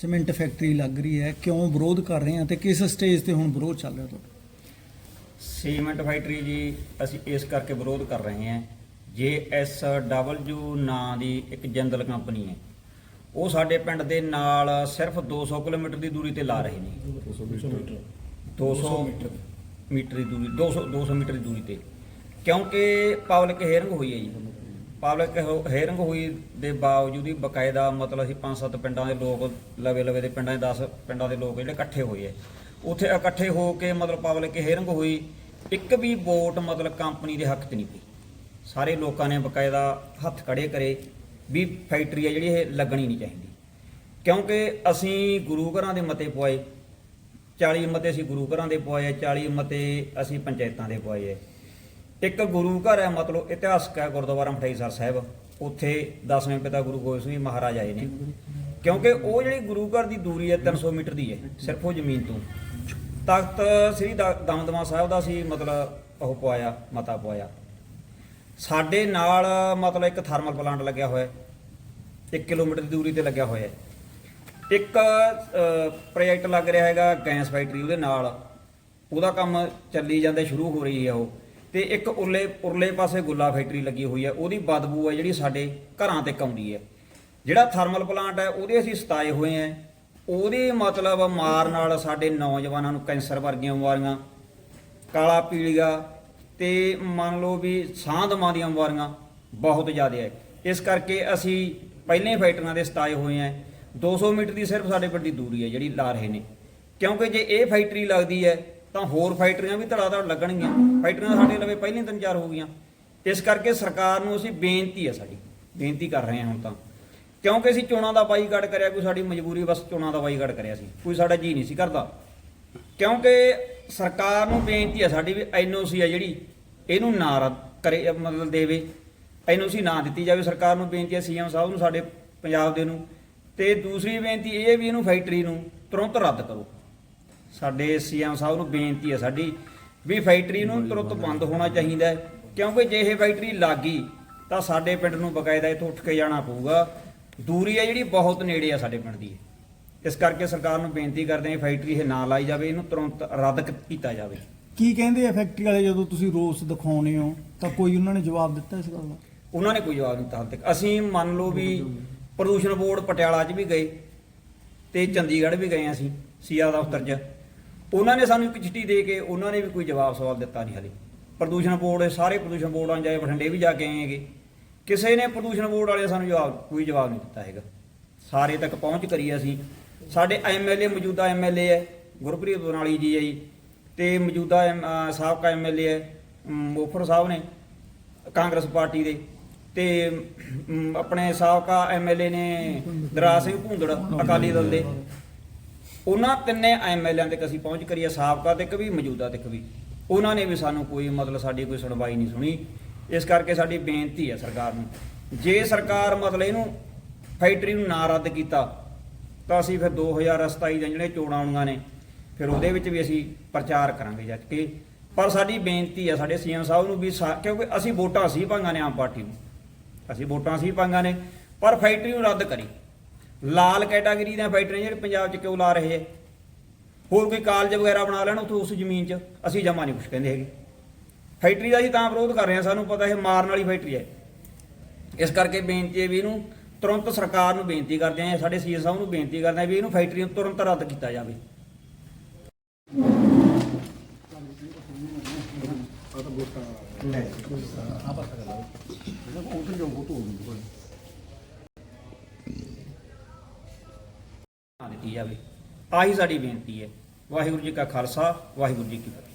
Cement factory ਲੱਗ ਰਹੀ ਹੈ ਕਿਉਂ ਵਿਰੋਧ ਕਰ ਰਹੇ ਆ ਤੇ ਕਿਸ ਸਟੇਜ ਤੇ ਹੁਣ ਵਿਰੋਧ ਚੱਲ ਰਿਹਾ ਤੁਹਾਡਾ? ਸੀਮੈਂਟ ਫੈਕਟਰੀ ਜੀ ਅਸੀਂ ਇਸ ਕਰਕੇ ਵਿਰੋਧ ਕਰ ਰਹੇ ਹਾਂ JSW ਨਾਂ ਦੀ ਇੱਕ ਜੰਦਲ ਕੰਪਨੀ ਹੈ ਉਹ ਸਾਡੇ ਪਿੰਡ ਦੇ ਨਾਲ ਸਿਰਫ 200 ਕਿਲੋਮੀਟਰ ਦੀ ਦੂਰੀ ਤੇ ਲਾ ਰਹੇ ਨੇ। 200 ਮੀਟਰ। ਮੀਟਰ। ਦੀ ਦੂਰੀ 200 200 ਮੀਟਰ ਦੀ ਦੂਰੀ ਤੇ। ਕਿਉਂਕਿ ਪਬਲਿਕ ਹੇਅਰਿੰਗ ਹੋਈ ਹੈ ਜੀ। ਪਬਲਿਕ ਹੇਅਰਿੰਗ ਹੋਈ ਦੇ ਬਾਵਜੂਦ ਹੀ ਬਕਾਇਦਾ ਮਤਲਬ ਅਸੀਂ ਪੰਜ ਸੱਤ ਪਿੰਡਾਂ ਦੇ ਲੋਕ ਲਵੇ ਲਵੇ ਦੇ ਪਿੰਡਾਂ ਦੇ 10 ਪਿੰਡਾਂ ਦੇ ਲੋਕ ਜਿਹੜੇ ਇਕੱਠੇ ਹੋਏ ਹੈ ਉੱਥੇ ਇਕੱਠੇ ਹੋ ਕੇ ਮਤਲਬ ਪਬਲਿਕ ਹੇਅਰਿੰਗ ਹੋਈ, ਇੱਕ ਵੀ ਵੋਟ ਮਤਲਬ ਕੰਪਨੀ ਦੇ ਹੱਕ 'ਚ ਨਹੀਂ ਪਈ। ਸਾਰੇ ਲੋਕਾਂ ਨੇ ਬਕਾਇਦਾ ਹੱਥ ਖੜੇ ਕਰੇ ਵੀ ਫੈਕਟਰੀ ਹੈ ਜਿਹੜੀ ਇਹ ਲੱਗਣੀ ਨਹੀਂ ਚਾਹੀਦੀ। ਕਿਉਂਕਿ ਅਸੀਂ ਗੁਰੂ ਘਰਾਂ ਦੇ ਮਤੇ ਪੁਆਏ 40 ਮਤੇ ਅਸੀਂ ਗੁਰੂ ਘਰਾਂ ਦੇ ਪਵਾਏ 40 ਮਤੇ ਅਸੀਂ ਪੰਚਾਇਤਾਂ ਦੇ ਪਵਾਏ ਇੱਕ ਗੁਰੂ ਘਰ ਹੈ, ਮਤਲਬ ਇਤਿਹਾਸਕ ਹੈ, ਗੁਰਦੁਆਰਾ ਮਠਾਈਸਰ ਸਾਹਿਬ। ਉੱਥੇ 10ਵੇਂ ਪਿਤਾ ਗੁਰੂ ਗੋਬਿੰਦ ਸਿੰਘ ਜੀ ਮਹਾਰਾਜ ਆਏ ਨੇ। ਕਿਉਂਕਿ ਉਹ ਜਿਹੜੀ ਗੁਰੂ ਘਰ ਦੀ ਦੂਰੀ ਹੈ 300 ਮੀਟਰ ਦੀ ਹੈ, ਸਿਰਫ ਉਹ ਜ਼ਮੀਨ ਤੋਂ। ਤਖਤ ਸ੍ਰੀ ਦ- ਦਮਦਮਾ ਸਾਹਿਬ ਦਾ ਸੀ, ਮਤਲਬ ਉਹ ਪਵਾਇਆ ਮਤਾ ਪਵਾਇਆ ਸਾਡੇ ਨਾਲ, ਮਤਲਬ ਇੱਕ ਥਰਮਲ ਪਲਾਂਟ ਲੱਗਿਆ ਹੋਇਆ ਹੈ। 1 ਕਿਲੋਮੀਟਰ ਦੀ ਦੂਰੀ ਤੇ ਲੱਗਿਆ ਹੋਇਆ ਹੈ। ਇੱਕ ਪ੍ਰੋਜੈਕਟ ਲੱਗ ਰਿਹਾ ਹੈਗਾ, ਗੈਸ ਫੈਕਟਰੀ ਉਹਦੇ ਨਾਲ। ਉਹਦਾ ਕੰਮ ਚੱਲੀ ਜਾਂਦਾ, ਸ਼ੁਰੂ ਹੋ ਰਹੀ ਹੈ ਉਹ। ਤੇ ਇੱਕ ਉਰਲੇ ਉਰਲੇ ਪਾਸੇ ਗੁੱਲਾ ਫੈਕਟਰੀ ਲੱਗੀ ਹੋਈ ਹੈ। ਉਹਦੀ ਬਦਬੂ ਹੈ ਜਿਹੜੀ ਸਾਡੇ ਘਰਾਂ ਤੱਕ ਆਉਂਦੀ ਹੈ। ਜਿਹੜਾ ਥਰਮਲ ਪਲਾਂਟ ਹੈ, ਉਹਦੇ ਅਸੀਂ ਸਤਾਏ ਹੋਏ ਆ ਉਹਦੇ ਮਤਲਬ ਮਾਰ ਨਾਲ ਸਾਡੇ ਨੌਜਵਾਨਾਂ ਨੂੰ ਕੈਂਸਰ ਵਰਗੀਆਂ ਬਿਮਾਰੀਆਂ, ਕਾਲਾ ਪੀਲੀਆ ਤੇ ਮੰਨ ਲਓ ਵੀ ਸਾਹ ਦਮਾਂ ਦੀਆਂ ਬਿਮਾਰੀਆਂ ਬਹੁਤ ਜ਼ਿਆਦਾ ਹੈ। ਇਸ ਕਰਕੇ ਅਸੀਂ ਪਹਿਲੇ ਫੈਕਟਰੀਆਂ ਦੇ ਸਤਾਏ ਹੋਏ ਆ 200 ਮੀਟਰ ਦੀ ਸਿਰਫ ਸਾਡੇ ਪਿੰਡ ਦੀ ਦੂਰੀ ਹੈ ਜਿਹੜੀ ਲਾ ਰਹੇ ਨੇ। ਕਿਉਂਕਿ ਜੇ ਇਹ ਫੈਕਟਰੀ ਲੱਗਦੀ ਹੈ ਤਾਂ ਹੋਰ ਫੈਕਟਰੀਆਂ ਵੀ ਧੜਾ ਧੜ ਲੱਗਣਗੀਆਂ। ਫੈਕਟਰੀਆਂ ਸਾਡੇ ਲਵੇ ਪਹਿਲਾਂ ਤਿੰਨ ਚਾਰ ਹੋ ਗਈਆਂ। ਇਸ ਕਰਕੇ ਸਰਕਾਰ ਨੂੰ ਅਸੀਂ ਬੇਨਤੀ ਹੈ ਸਾਡੀ। ਬੇਨਤੀ ਕਰ ਰਹੇ ਹਾਂ ਹੁਣ ਤਾਂ। ਕਿਉਂਕਿ ਅਸੀਂ ਚੋਣਾਂ ਦਾ ਬਾਈਕਾਟ ਕਰਿਆ, ਕੋਈ ਸਾਡੀ ਮਜਬੂਰੀ ਬਸ ਚੋਣਾਂ ਦਾ ਬਾਈਕਾਟ ਕਰਿਆ ਸੀ। ਕੋਈ ਸਾਡਾ ਜੀ ਨਹੀਂ ਸੀ ਕਰਦਾ। ਕਿਉਂਕਿ ਸਰਕਾਰ ਨੂੰ ਬੇਨਤੀ ਹੈ ਸਾਡੀ ਵੀ ਐਨਓਸੀ ਹੈ ਜਿਹੜੀ, ਇਹਨੂੰ ਨਾ ਰੱਦ ਕਰੇ, ਮਤਲਬ ਦੇਵੇ। ਐਨਓਸੀ ਨਾ ਦਿੱਤੀ ਜਾਵੇ ਸਰਕਾਰ ਨੂੰ ਬੇਨਤੀ ਹੈ ਸੀਐਮ ਸਾਹਿਬ ਨੂੰ, ਸਾਡੇ ਪੰਜਾਬ ਦੇ ਨੂੰ। ਤੇ ਦੂਸਰੀ ਬੇਨਤੀ ਇਹ ਵੀ ਇਹਨੂੰ ਫੈਕਟਰੀ ਨੂੰ ਤੁਰੰਤ ਰੱਦ ਕਰੋ। ਸਾਡੇ ਸੀਐਮ ਸਾਹਿਬ ਨੂੰ ਬੇਨਤੀ ਹੈ ਸਾਡੀ ਵੀ ਫੈਕਟਰੀ ਨੂੰ ਤੁਰੰਤ ਬੰਦ ਹੋਣਾ ਚਾਹੀਦਾ ਹੈ ਕਿਉਂਕਿ ਜੇ ਇਹ ਫੈਕਟਰੀ ਲੱਗੀ ਤਾਂ ਸਾਡੇ ਪਿੰਡ ਨੂੰ ਬਕਾਇਦਾ ਇੱਥੋਂ ਉੱਠ ਕੇ ਜਾਣਾ ਪਊਗਾ। ਦੂਰੀ ਹੈ ਜਿਹੜੀ ਬਹੁਤ ਨੇੜੇ ਆ ਸਾਡੇ ਪਿੰਡ ਦੀ। ਇਸ ਕਰਕੇ ਸਰਕਾਰ ਨੂੰ ਬੇਨਤੀ ਕਰਦੇ ਹਾਂ ਫੈਕਟਰੀ ਇਹ ਨਾ ਲਾਈ ਜਾਵੇ ਇਹਨੂੰ ਤੁਰੰਤ ਰੱਦ ਕੀਤਾ ਜਾਵੇ। ਕੀ ਕਹਿੰਦੇ ਆ ਫੈਕਟਰੀ ਵਾਲੇ ਜਦੋਂ ਤੁਸੀਂ ਰੋਸ ਦਿਖਾਉਨੇ ਹੋ ਤਾਂ ਕੋਈ ਉਹਨਾਂ ਨੇ ਜਵਾਬ ਦਿੱਤਾ ਇਸ ਗੱਲ ਦਾ? ਉਹਨਾਂ ਨੇ ਕੋਈ ਜਵਾਬ ਨਹੀਂ ਦਿੱਤਾ ਹਾਲ ਤੱਕ। ਅਸੀਂ ਮੰਨ ਲਓ ਵੀ ਪ੍ਰਦੂਸ਼ਣ ਬੋਰਡ ਪਟਿਆਲਾ 'ਚ ਵੀ ਗਏ ਤੇ ਚੰਡੀਗੜ੍ਹ ਵੀ ਗਏ ਅਸੀਂ ਸੀਆ ਦਫ਼ਤਰ 'ਚ। ਉਹਨਾਂ ਨੇ ਸਾਨੂੰ ਇੱਕ ਚਿੱਠੀ ਦੇ ਕੇ ਉਹਨਾਂ ਨੇ ਵੀ ਕੋਈ ਜਵਾਬ ਸਵਾਲ ਦਿੱਤਾ ਨਹੀਂ ਹਲੇ। ਪ੍ਰਦੂਸ਼ਣ ਬੋਰਡ, ਸਾਰੇ ਪ੍ਰਦੂਸ਼ਣ ਬੋਰਡਾਂ ਜਾਏ ਬਠਿੰਡੇ ਵੀ ਜਾ ਕੇ ਆਏ ਹੈਗੇ। ਕਿਸੇ ਨੇ ਪ੍ਰਦੂਸ਼ਣ ਬੋਰਡ ਵਾਲੇ ਸਾਨੂੰ ਜਵਾਬ, ਕੋਈ ਜਵਾਬ ਨਹੀਂ ਦਿੱਤਾ ਹੈਗਾ। ਸਾਰੇ ਤੱਕ ਪਹੁੰਚ ਕਰੀ ਅਸੀਂ। ਸਾਡੇ ਐਮਐਲਏ ਮੌਜੂਦਾ ਐਮਐਲਏ ਹੈ, ਗੁਰਪ੍ਰੀਤ ਬਰਨਾਲੀ ਜੀ ਹੈ ਜੀ, ਤੇ ਮੌਜੂਦਾ ਐਮ- ਅਹ, ਸਾਬਕਾ ਐਮਐਲਏ ਹੈ ਮੋਫਰ ਸਾਹਿਬ ਨੇ, ਕਾਂਗਰਸ ਪਾਰਟੀ ਦੇ। ਤੇ ਆਪਣੇ ਸਾਬਕਾ ਐਮਐਲਏ ਨੇ ਦਰਾ ਸਿੰਘ ਭੂੰਦੜ, ਅਕਾਲੀ ਦਲ ਦੇ। ਉਹਨਾਂ ਤਿੰਨੇ ਐਮਐਲਏਆਂ ਤੱਕ ਅਸੀਂ ਪਹੁੰਚ ਕਰੀਏ, ਸਾਬਕਾ ਤੱਕ ਵੀ, ਮੌਜੂਦਾ ਤੱਕ ਵੀ। ਉਹਨਾਂ ਨੇ ਵੀ ਸਾਨੂੰ ਕੋਈ ਮਤਲਬ ਸਾਡੀ ਕੋਈ ਸੁਣਵਾਈ ਨਹੀਂ ਸੁਣੀ। ਇਸ ਕਰਕੇ ਸਾਡੀ ਬੇਨਤੀ ਹੈ ਸਰਕਾਰ ਨੂੰ। ਜੇ ਸਰਕਾਰ ਮਤਲਬ ਇਹਨੂੰ ਫੈਕਟਰੀ ਨੂੰ ਨਾ ਰੱਦ ਕੀਤਾ, ਤਾਂ ਅਸੀਂ ਫਿਰ 2027 ਦੀਆਂ ਜਿਹੜੇ ਚੋਣਾਂ ਆਉਣੀਆਂ ਨੇ, ਫਿਰ ਉਹਦੇ ਵਿੱਚ ਵੀ ਅਸੀਂ ਪ੍ਰਚਾਰ ਕਰਾਂਗੇ ਜੱਜ ਕੇ। ਪਰ ਸਾਡੀ ਬੇਨਤੀ ਹੈ ਸਾਡੇ ਸੀਐਮ ਸਾਹਿਬ ਨੂੰ ਵੀ ਸਾ- ਕਿਉਂਕਿ ਅਸੀਂ ਵੋਟਾਂ ਅਸੀਂ ਪਾਈਆਂ ਨੇ ਆਮ ਪਾਰਟੀ ਨੂੰ। ਅਸੀਂ ਵੋਟਾਂ ਅਸੀਂ ਪਾਈਆਂ ਨੇ, ਪਰ ਫੈਕਟਰੀ ਨੂੰ ਰੱਦ ਕਰੀ। ਲਾਲ ਕੈਟਾਗਰੀ ਦੀਆਂ ਫੈਕਟਰੀਆਂ ਜਿਹੜੇ ਪੰਜਾਬ 'ਚ ਕਿਉਂ ਲਾ ਰਹੇ ਹੈ ਹੋਰ ਕੋਈ ਕਾਲਜ ਵਗੈਰਾ ਬਣਾ ਲੈਣ ਉੱਥੇ ਉਸ ਜ਼ਮੀਨ 'ਚ? ਅਸੀਂ ਜਮਾ ਨਹੀਂ ਕੁਛ ਕਹਿੰਦੇ ਹੈਗੇ। ਫੈਕਟਰੀ ਦਾ ਅਸੀਂ ਤਾਂ ਵਿਰੋਧ ਕਰ ਰਹੇ ਹਾਂ ਸਾਨੂੰ ਪਤਾ ਇਹ ਮਾਰਨ ਵਾਲੀ ਫੈਕਟਰੀ ਹੈ। ਇਸ ਕਰਕੇ ਬੇਨਤੀ ਹੈ ਵੀ ਇਹਨੂੰ ਤੁਰੰਤ ਸਰਕਾਰ ਨੂੰ ਬੇਨਤੀ ਕਰਦੇ ਹਾਂ ਸਾਡੇ ਸੀਐਸ ਸਾਹਿਬ ਨੂੰ ਬੇਨਤੀ ਕਰਦੇ ਹਾਂ ਵੀ ਇਹਨੂੰ ਫੈਕਟਰੀ ਨੂੰ ਤੁਰੰਤ ਰੱਦ ਕੀਤਾ ਜਾਵੇ। ਨਾ ਕੀਤੀ ਜਾਵੇ। ਆਹੀ ਸਾਡੀ ਬੇਨਤੀ ਹੈ। ਵਾਹਿਗੁਰੂ ਜੀ ਕਾ ਖਾਲਸਾ ਵਾਹਿਗੁਰੂ ਜੀ ਕੀ ਫਤਿਹ।